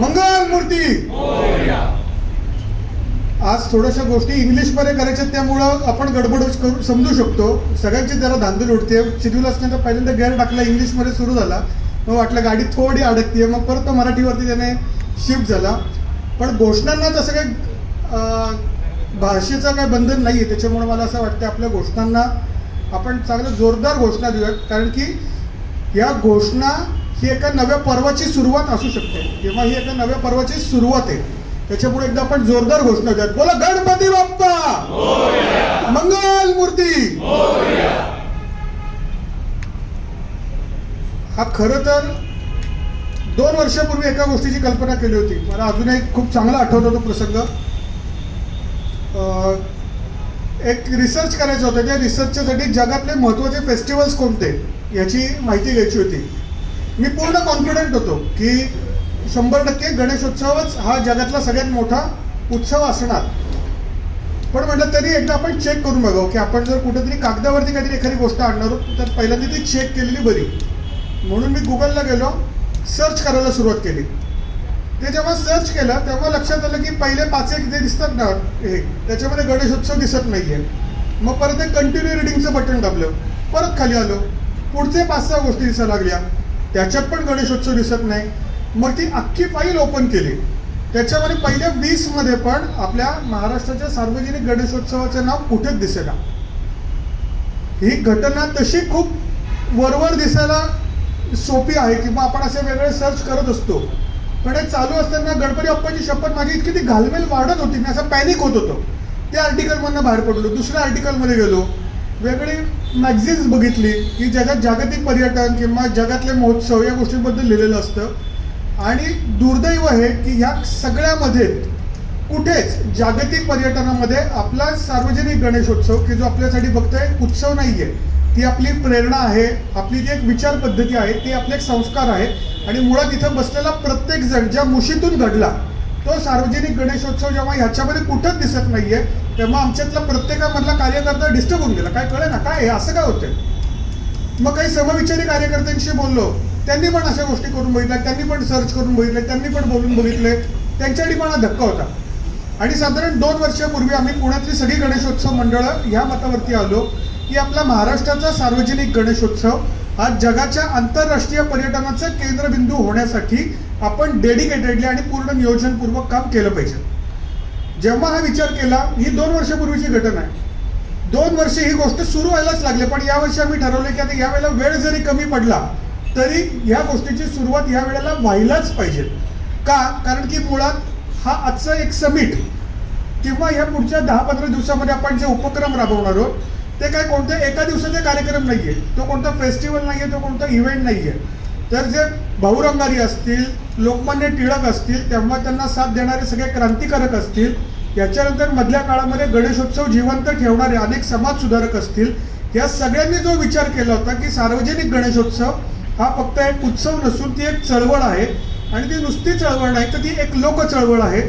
मंगल मूर्ती आज थोड्याशा गोष्टी इंग्लिशमध्ये करायच्या त्यामुळं आपण गडबड करू समजू शकतो. सगळ्यांची जरा धांदल उठते शेड्यूल असल्यानंतर पहिल्यांदा गेअर टाकला इंग्लिशमध्ये सुरू झाला. मग वाटलं गाडी थोडी अडकते मग परत तो मराठीवरती त्याने शिफ्ट झाला. पण घोषणांना तसं काही भाषेचं काही बंधन नाही आहे त्याच्यामुळे मला असं वाटतं आपल्या घोषणांना आपण चांगलं जोरदार घोषणा देऊयात. कारण की या घोषणा ही एका नव्या पर्वाची सुरुवात असू शकते. किंवा ही एका नव्या पर्वाची सुरुवात आहे. त्याच्यामुळे एकदा आपण जोरदार घोषणा देऊयात. बोला गणपती बाप्पा! मंगल मूर्ती हा खरं तर दोन वर्षापूर्वी एका गोष्टीची कल्पना केली होती. मला अजूनही खूप चांगला आठवतो तो प्रसंग. एक रिसर्च करायचं होतं. त्या रिसर्चच्यासाठी जगातले महत्त्वाचे फेस्टिवल्स कोणते? याची माहिती घ्यायची होती. मी पूर्ण कॉन्फिडंट होतो की शंभर टक्के गणेशोत्सवच हा जगातला सगळ्यात मोठा उत्सव असणार. पण म्हटलं तरी एकदा आपण चेक करून बघावं की आपण जर कुठेतरी कागदावरती काहीतरी एखादी गोष्ट आणणार तर पहिल्यांदा ती चेक केलेली बरी. म्हणून मी गुगलला गेलो सर्च करायला सुरुवात केली. ते जेव्हा सर्च केलं तेव्हा लक्षात आलं की पहिले पाच एक जे दिसतात ना हे त्याच्यामध्ये गणेशोत्सव दिसत नाही आहे मग परत एक कंटिन्यू रिडिंगचं बटन दाबलं. परत खाली आलो. पुढचे पाच सहा गोष्टी दिसायला लागल्या. त्याच्यात पण गणेशोत्सव दिसत नाही. मग ती अख्खी फाईल ओपन केली. त्याच्यामध्ये पहिल्या वीसमध्ये पण आपल्या महाराष्ट्राच्या सार्वजनिक गणेशोत्सवाचं नाव कुठेच दिसेना. ही घटना तशी खूप वरवर दिसायला सोपी आहे किंवा आपण असे वेगळे सर्च करत असतो. पण हे चालू असताना गणपती बाप्पाची शपथ माझी इतकी ती घालमेल वाढत होती. मी असं पॅनिक होत होतो. त्या आर्टिकलमधनं बाहेर पडलो. दुसऱ्या आर्टिकलमध्ये गेलो. वेगळी मॅगझिन्स बघितली की ज्याच्यात जागतिक पर्यटन किंवा जगातले महोत्सव या गोष्टींबद्दल लिहिलेलं असतं. आणि दुर्दैव आहे की ह्या सगळ्यामध्ये कुठेच जागतिक पर्यटनामध्ये आपला सार्वजनिक गणेशोत्सव की जो आपल्यासाठी फक्त एक उत्सव नाही आहे ती आपली प्रेरणा आहे आपली जी एक विचार पद्धती आहे ते आपले एक संस्कार आहे. आणि मुळात इथं बसलेला प्रत्येक जण ज्या मुशीतून घडला तो सार्वजनिक गणेशोत्सव जेव्हा ह्याच्यामध्ये कुठंच दिसत नाहीये तेव्हा आमच्यातला प्रत्येकामधला कार्यकर्ता डिस्टर्ब होऊन गेला. काय कळे ना? काय? असं काय होतंय? मग काही समविचारी कार्यकर्त्यांशी बोललो. त्यांनी पण अशा गोष्टी करून बघितल्या. त्यांनी पण सर्च करून बघितले. त्यांनी पण बोलून बघितले. त्यांच्यासाठी पण हा धक्का होता. आणि साधारण दोन वर्षापूर्वी आम्ही पुण्यातली सगळी गणेशोत्सव मंडळं ह्या मतावरती आलो की आपला महाराष्ट्राचा सार्वजनिक गणेशोत्सव आज जगाच्या आंतरराष्ट्रीय पर्यटनाचं केंद्रबिंदू होण्यासाठी आपण डेडिकेटेडली आणि पूर्ण नियोजनपूर्वक काम केलं पाहिजे. जेव्हा हा विचार केला ही दोन वर्षापूर्वीची घटना आहे. दोन वर्ष ही गोष्ट सुरू व्हायलाच लागले पण यावर्षी आम्ही ठरवले की आता यावेळेला वेळ जरी कमी पडला तरी ह्या गोष्टीची सुरुवात या वेळेला व्हायलाच पाहिजे. का? कारण की मुळात हा आजचा एक समिट किंवा ह्या पुढच्या दहा पंधरा दिवसामध्ये आपण जे उपक्रम राबवणार आहोत ते काय कोणत्या एका दिवसाचे कार्यक्रम नाही आहे तो कोणता फेस्टिवल नाही आहे तो कोणता इव्हेंट नाही आहे तर जे भाऊरंगारी असतील लोकमान्य टिळक असतील तेव्हा त्यांना साथ देणारे सगळे क्रांतिकारक असतील याच्यानंतर मधल्या काळामध्ये गणेशोत्सव जिवंत ठेवणारे अनेक समाजसुधारक असतील या सगळ्यांनी जो विचार केला होता की सार्वजनिक गणेशोत्सव हा फक्त एक उत्सव नसून ती एक चळवळ आहे. आणि ती नुसती चळवळ नाही तर ती एक लोक चळवळ आहे.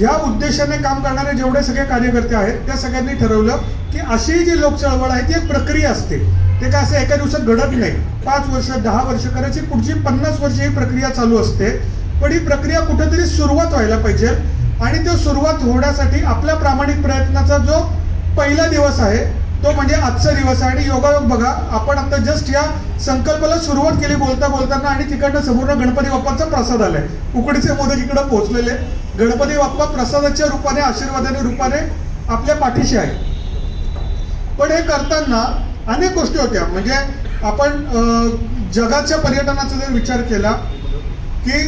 या उद्देशाने काम करणारे जेवढे सगळे कार्यकर्ते आहेत त्या सगळ्यांनी ठरवलं की अशी जी लोक चळवळ आहे ती एक प्रक्रिया असते. ते काय असं एका दिवसात घडत नाही. पाच वर्ष दहा वर्ष करायची पुढची पन्नास वर्ष ही प्रक्रिया चालू असते. पण ही प्रक्रिया कुठेतरी सुरुवात व्हायला पाहिजे. आणि तो सुरुवात होण्यासाठी आपल्या प्रामाणिक प्रयत्नाचा जो पहिला दिवस आहे तो म्हणजे आजचा दिवस आहे. आणि योगायोग बघा आपण आता जस्ट या संकल्पाला सुरुवात केली बोलता बोलताना आणि तिकडनं संपूर्ण गणपती बाप्पाचा प्रसाद आलाय. उकडीचे मोदक इकडं पोहोचलेले. गणपती बाप्पा प्रसादाच्या रूपाने आशीर्वादाने रूपाने आपल्या पाठीशी आहे पण हे करताना अनेक गोष्टी होत्या. म्हणजे आपण जगाच्या पर्यटनाचा जर विचार केला की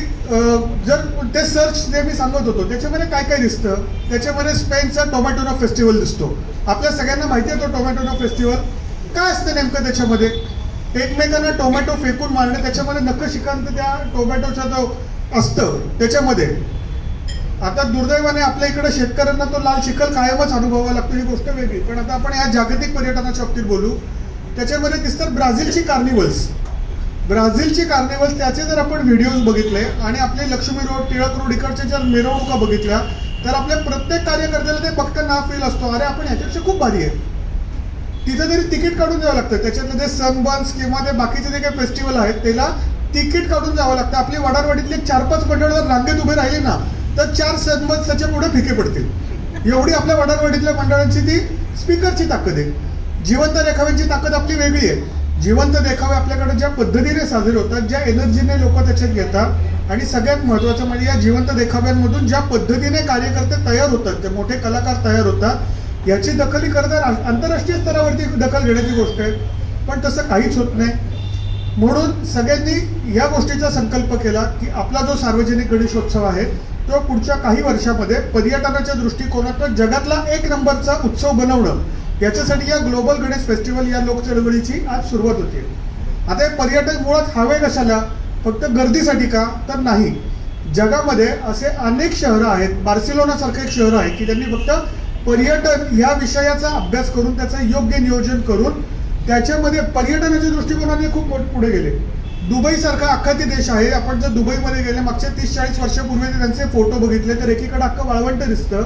जर ते सर्च जे मी सांगत होतो त्याच्यामध्ये काय काय दिसतं? त्याच्यामध्ये स्पेनचा टोमॅटोना फेस्टिवल दिसतो. आपल्या सगळ्यांना माहिती आहे तो टोमॅटोना फेस्टिवल. काय असतं नेमकं त्याच्यामध्ये? एकमेकांना टोमॅटो फेकून मारणं त्याच्यामध्ये नखशिकांत त्या टोमॅटोचा जो असतं त्याच्यामध्ये. आता दुर्दैवाने आपल्या इकडे शेतकऱ्यांना तो लाल चिखल कायमच अनुभवावा लागतो ही गोष्ट वेगळी. पण आता आपण या जागतिक पर्यटनाच्या बाबतीत बोलू. त्याच्यामध्ये दिसतात ब्राझीलची कार्निवल्स ब्राझीलची कार्निवल्स त्याचे जर आपण व्हिडिओज बघितले आणि आपले लक्ष्मी रोड टिळक रोड इकडच्या जर मिरवणुका बघितल्या तर आपल्या प्रत्येक कार्यकर्त्याला ते बघताना फील असतो. अरे आपण ह्याच्यापेक्षा खूप भारी आहे. तिथे तरी तिकीट काढून जावं लागतं. त्याच्यातले जे सनबर्न्स किंवा ते बाकीचे जे काही फेस्टिवल आहेत त्याला तिकीट काढून जावं लागतं. आपली वडारवाडीतले चार पाच मंडळ जर रांगेत उभे राहिले ना तर चार सदमतच्या पुढे फिके पडतील. एवढी आपल्या वडारवाडीतल्या मंडळांची ती स्पीकरची ताकद आहे. जिवंत देखाव्यांची ताकद आपली वेगळी आहे. जिवंत देखावे आपल्याकडे ज्या पद्धतीने साजरे होतात ज्या एनर्जीने लोक त्याच्यात घेतात आणि सगळ्यात महत्त्वाचं म्हणजे या जिवंत देखाव्यांमधून ज्या पद्धतीने कार्यकर्ते तयार होतात ते मोठे कलाकार तयार होतात याची दखल ही खरं तर आंतरराष्ट्रीय स्तरावरती दखल घेण्याची गोष्ट आहे. पण तसं काहीच होत नाही. म्हणून सगळ्यांनी या गोष्टीचा संकल्प केला की आपला जो सार्वजनिक गणेशोत्सव आहे तो पुढच्या काही वर्षामध्ये पर्यटनाच्या दृष्टिकोनातून जगातला एक नंबरचा उत्सव बनवणं. याच्यासाठी या ग्लोबल गणेश फेस्टिवल या लोक चळवळीची आज सुरुवात होते. आता हे पर्यटक मुळात हवे कशाला? फक्त गर्दीसाठी का? तर नाही. जगामध्ये असे अनेक शहरं आहेत. बार्सिलोनासारखं एक शहर आहे की त्यांनी फक्त पर्यटन या विषयाचा अभ्यास करून त्याचं योग्य नियोजन करून त्याच्यामध्ये पर्यटनाच्या दृष्टिकोनाने खूप मोठ पुढे गेले. दुबई सारखा अख्खा ती देश आहे. आपण जर दुबईमध्ये गेले मागच्या तीस चाळीस वर्षापूर्वी त्यांचे फोटो बघितले तर एकीकडे अख्खं वाळवंट दिसतं.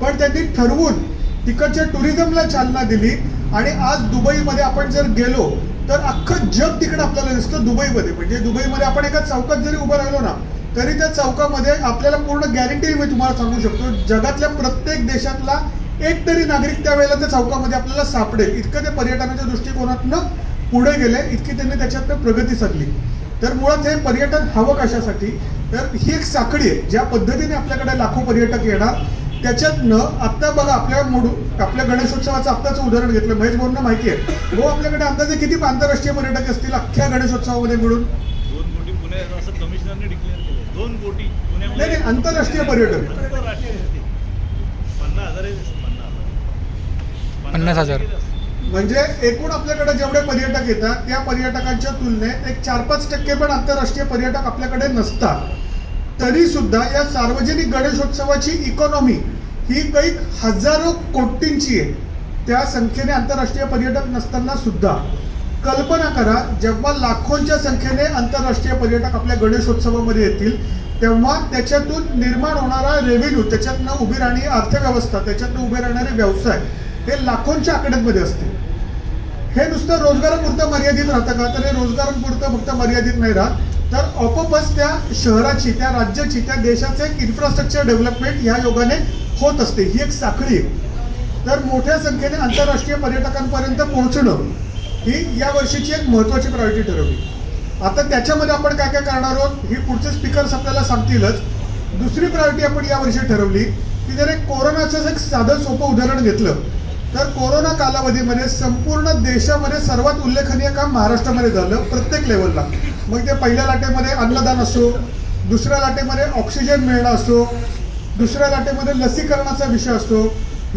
पण त्यांनी ठरवून तिकडच्या टुरिझमला चालना दिली आणि आज दुबईमध्ये आपण जर गेलो तर अख्खं जग तिकडे आपल्याला दिसतं दुबईमध्ये. म्हणजे दुबईमध्ये आपण एका चौकात जरी उभं राहिलो ना तरी त्या चौकामध्ये आपल्याला पूर्ण गॅरंटी मी तुम्हाला सांगू शकतो जगातल्या प्रत्येक देशातला एक तरी नागरिक त्यावेळेला त्या चौकामध्ये आपल्याला सापडेल. इतकं ते पर्यटनाच्या दृष्टिकोनातनं पुढे गेले इतकी त्यांनी त्याच्यातनं प्रगती साधली. तर मुळात हे पर्यटन हवं कशासाठी? तर ही एक साखळी आहे. ज्या पद्धतीने आपल्याकडे लाखो पर्यटक येणार त्याच्यातनं आता बघा आपल्या मोड आपल्या गणेशोत्सवाचं आत्ताचं उदाहरण घेतलं. महेश भाऊंना माहिती आहे. हो आपल्याकडे अंदाजे किती आंतरराष्ट्रीय पर्यटक असतील अख्ख्या गणेशोत्सवामध्ये मिळून? दोन कोटी पुणे असं कमिशनरने डिक्लेअर केलं दोन कोटी नाही नाही आंतरराष्ट्रीय पर्यटक पन्नास हजार. पन्नास हजार. म्हणजे एकूण आपल्याकडे जेवढे पर्यटक येतात त्या पर्यटकांच्या तुलनेत एक चार पाच टक्के पण आंतरराष्ट्रीय पर्यटक आपल्याकडे नसतात. तरी सुद्धा या सार्वजनिक गणेशोत्सवाची इकॉनॉमी ही काही हजारो कोटींची आहे. त्या संख्येने आंतरराष्ट्रीय पर्यटक नसताना सुद्धा. कल्पना करा जेव्हा लाखोंच्या संख्येने आंतरराष्ट्रीय पर्यटक आपल्या गणेशोत्सवामध्ये येतील तेव्हा त्याच्यातून निर्माण होणारा रेव्हेन्यू त्याच्यातनं उभी राहणारी अर्थव्यवस्था त्याच्यातनं उभे राहणारे व्यवसाय हे लाखोंच्या आकड्यांमध्ये असते. हे नुसतं रोजगारापुरतं मर्यादित राहतं का? तर हे रोजगारापुरतं फक्त मर्यादित नाही राहत. तर ऑपोपस त्या शहराची त्या राज्याची त्या देशाचे एक इन्फ्रास्ट्रक्चर डेव्हलपमेंट ह्या योगाने होत असते. ही एक साखळी आहे. तर मोठ्या संख्येने आंतरराष्ट्रीय पर्यटकांपर्यंत पोहोचणं ही या वर्षीची एक महत्त्वाची प्रायोरिटी ठरवली. आता त्याच्यामध्ये आपण काय काय करणार आहोत? ही पुढचे स्पीकर्स आपल्याला सांगतीलच. दुसरी प्रायोरिटी आपण यावर्षी ठरवली की जर एक कोरोनाचं एक साधं सोपं उदाहरण घेतलं तर कोरोना कालावधीमध्ये संपूर्ण देशामध्ये सर्वात उल्लेखनीय काम महाराष्ट्रामध्ये झालं प्रत्येक लेवलला मग ते पहिल्या लाटेमध्ये अन्नदान असो दुसऱ्या लाटेमध्ये ऑक्सिजन मिळणं असो दुसऱ्या लाटेमध्ये लसीकरणाचा विषय असो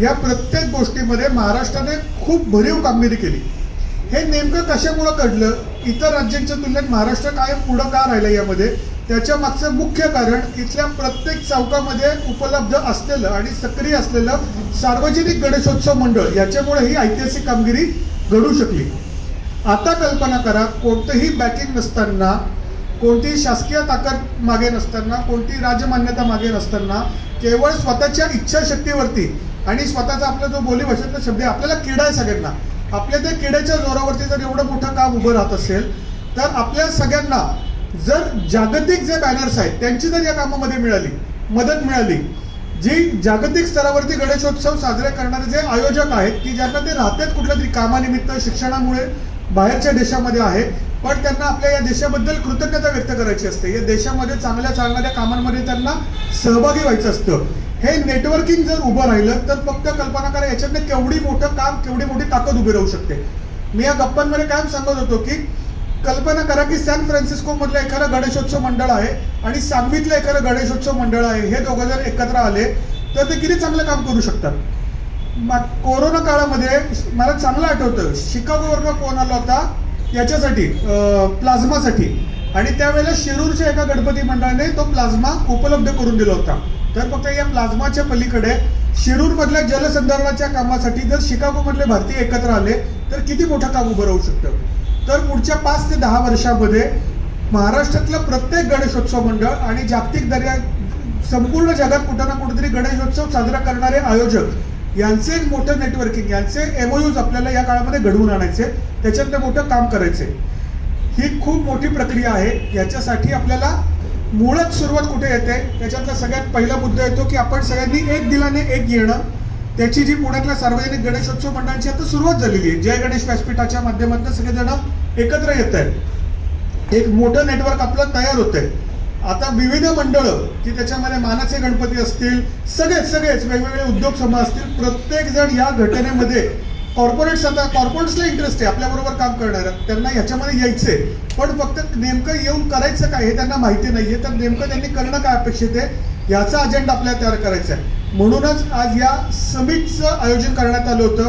या प्रत्येक गोष्टीमध्ये महाराष्ट्राने खूप भरीव कामगिरी केली. हे नेमकं कशामुळं घडलं? इतर राज्यांच्या तुलनेत महाराष्ट्र कायम पुढं का राहिलं यामध्ये? त्याच्या मागचं मुख्य कारण इथल्या प्रत्येक चौकामध्ये उपलब्ध असलेलं आणि सक्रिय असलेलं सार्वजनिक गणेशोत्सव मंडळ याच्यामुळे ही ऐतिहासिक कामगिरी घडू शकली. आता कल्पना करा कोणतंही बॅकिंग नसताना कोणतीही शासकीय ताकद मागे नसताना कोणती राजमान्यता मागे नसताना केवळ स्वतःच्या इच्छाशक्तीवरती आणि स्वतःचा आपला जो बोली भाषेतला शब्द आहे आपल्याला किडा आहे सगळ्यांना. आपल्या त्या किड्याच्या जोरावरती जर एवढं मोठं काम उभं राहत असेल तर आपल्या सगळ्यांना जर जागतिक जे बॅनर्स आहेत त्यांची जर या कामामध्ये मिळाली मदत मिळाली जी जागतिक स्तरावरती गणेशोत्सव साजरे करणारे जे आयोजक आहेत की ज्यांना ते राहतात कुठल्या तरी कामानिमित्त शिक्षणामुळे बाहेरच्या देशामध्ये आहे पण त्यांना आपल्या या देशाबद्दल कृतज्ञता व्यक्त करायची असते. या देशामध्ये चांगल्या चालणाऱ्या कामांमध्ये त्यांना सहभागी व्हायचं असतं. हे नेटवर्किंग जर उभं राहिलं तर फक्त कल्पना करा याच्यातनं केवढी मोठं काम केवढी मोठी ताकद उभी राहू शकते. मी या गप्पांमध्ये कायम सांगत होतो की कल्पना करा की सॅन फ्रान्सिस्को मधलं एखादं गणेशोत्सव मंडळ आहे आणि सांगवीतलं एखादं गणेशोत्सव मंडळ आहे हे दोघं जर एकत्र आले तर ते किती चांगलं काम करू शकतात? कोरोना काळामध्ये मला चांगलं आठवतं शिकागोवरनं कोण आला होता याच्यासाठी प्लाझ्मासाठी. आणि त्यावेळेला शिरूरच्या एका गणपती मंडळाने तो प्लाझ्मा उपलब्ध करून दिला होता. तर फक्त या प्लाझ्माच्या पलीकडे शिरूरमधल्या जलसंधारणाच्या कामासाठी जर शिकागोमधले भारतीय एकत्र आले तर किती मोठं काम उभं राहू शकतं? तर पुढच्या पाच ते दहा वर्षामध्ये महाराष्ट्रातलं प्रत्येक गणेशोत्सव मंडळ आणि जागतिक दर्या संपूर्ण जगात कुठं ना कुठेतरी गणेशोत्सव साजरा करणारे आयोजक यांचे एक मोठं नेटवर्किंग यांचे एमओयूज आपल्याला या काळामध्ये घडवून आणायचे त्याच्यातलं मोठं काम करायचे. ही खूप मोठी प्रक्रिया आहे. याच्यासाठी आपल्याला मुळात सुरुवात कुठे येते? त्याच्यातला सगळ्यात पहिला मुद्दा येतो की आपण सगळ्यांनी एक दिलाने एक येणं त्याची जी पुण्यातल्या सार्वजनिक गणेशोत्सव मंडळांची आता सुरुवात झालेली आहे. जय गणेश व्यासपीठाच्या माध्यमातून सगळेजण एकत्र येत आहेत. एक मोठं नेटवर्क आपलं तयार होतंय आता विविध मंडळं की त्याच्यामध्ये मानाचे गणपती असतील सगळेच सगळेच वेगवेगळे उद्योग समूह असतील प्रत्येक जण या घटनेमध्ये कॉर्पोरेट्स आता कॉर्पोरेट्सला इंटरेस्ट आहे आपल्याबरोबर काम करणार त्यांना ह्याच्यामध्ये आहे पण फक्त नेमकं येऊन करायचं काय हे त्यांना माहिती नाहीये. तर नेमकं त्यांनी करणं काय अपेक्षित आहे याचा अजेंडा आपल्याला तयार करायचा आहे. म्हणूनच आज या समिटचं आयोजन करण्यात आलं होतं.